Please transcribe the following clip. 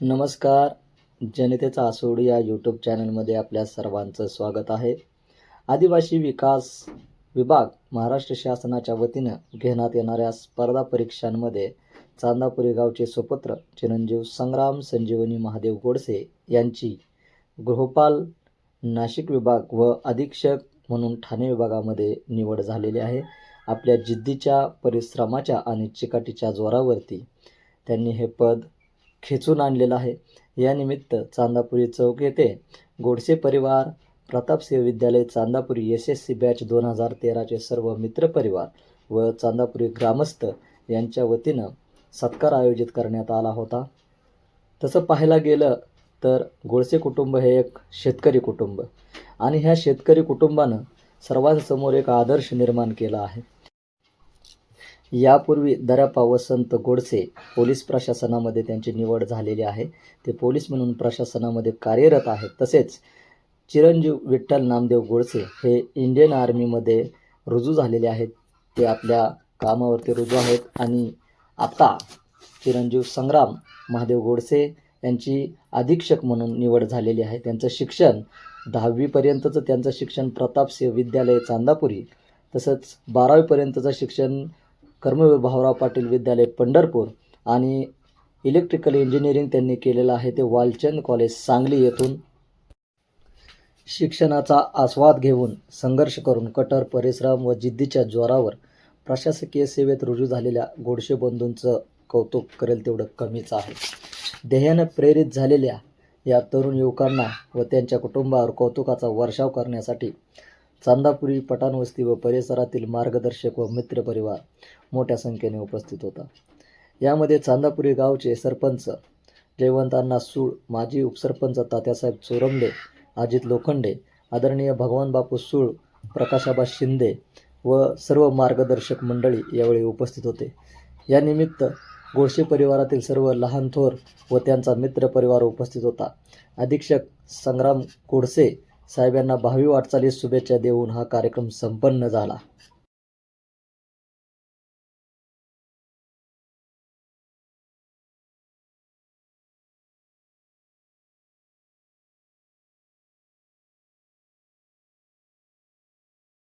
नमस्कार. जनतेचा आसोड या यूट्यूब चॅनलमध्ये आपल्या सर्वांचं स्वागत आहे. आदिवासी विकास विभाग महाराष्ट्र शासनाच्या वतीनं घेण्यात येणाऱ्या स्पर्धा परीक्षांमध्ये चांदापुरी गावचे सुपुत्र चिरंजीव संग्राम संजीवनी महादेव गोडसे यांची गृहपाल नाशिक विभाग व अधीक्षक म्हणून ठाणे विभागामध्ये निवड झालेली आहे. आपल्या जिद्दीच्या परिश्रमाच्या आणि चिकाटीच्या जोरावरती त्यांनी हे पद खेचून आणलेलं आहे. यानिमित्त चांदापुरी चौक येथे गोडसे परिवार प्रतापसिंह विद्यालय Chandapuri S S C batch दोन हजार तेराचे सर्व मित्रपरिवार व चांदापुरी ग्रामस्थ यांच्या वतीनं सत्कार आयोजित करण्यात आला होता. तसं पाहायला गेलं तर गोडसे कुटुंब हे एक शेतकरी कुटुंब आणि ह्या शेतकरी कुटुंबानं सर्वांसमोर एक आदर्श निर्माण केला आहे. यापूर्वी दरापा वसंत गोडसे पोलीस प्रशासनामध्ये त्यांची निवड झालेली आहे. ते पोलीस म्हणून प्रशासनामध्ये कार्यरत आहेत. तसेच चिरंजीव विठ्ठल नामदेव गोडसे हे इंडियन आर्मीमध्ये रुजू झालेले आहेत. ते आपल्या कामावरती रुजू आहेत. आणि आता चिरंजीव संग्राम महादेव गोडसे यांची अधीक्षक म्हणून निवड झालेली आहे. त्यांचं शिक्षण दहावीपर्यंतचं त्यांचं शिक्षण प्रतापसिंह विद्यालय चांदापुरी तसंच बारावीपर्यंतचं शिक्षण कर्मवीर भाऊराव पाटील विद्यालय पंढरपूर आणि इलेक्ट्रिकल इंजिनिअरिंग त्यांनी केलेलं आहे ते वालचंद कॉलेज सांगली येथून. शिक्षणाचा आस्वाद घेऊन संघर्ष करून कटर परिश्रम व जिद्दीच्या जोरावर प्रशासकीय सेवेत रुजू झालेल्या गोडशे बंधूंचं कौतुक करेल तेवढं कमीच आहे. ध्येयानं प्रेरित झालेल्या या तरुण युवकांना व त्यांच्या कुटुंबावर कौतुकाचा वर्षाव करण्यासाठी चांदापुरी पटाणवस्ती व परिसरातील मार्गदर्शक व मित्रपरिवार मोठ्या संख्येने उपस्थित होता. यामध्ये चांदापुरी गावचे सरपंच जयवंतांना सूळ माजी उपसरपंच तात्यासाहेब चोरंबे अजित लोखंडे आदरणीय भगवान बापू सूळ प्रकाशाबा शिंदे व सर्व मार्गदर्शक मंडळी यावेळी उपस्थित होते. यानिमित्त गोडसे परिवारातील सर्व लहान थोर व त्यांचा मित्रपरिवार उपस्थित होता. अधीक्षक संग्राम कोडसे साहेबांना भावी वाटचालीस शुभेच्छा देऊन हा कार्यक्रम संपन्न झाला.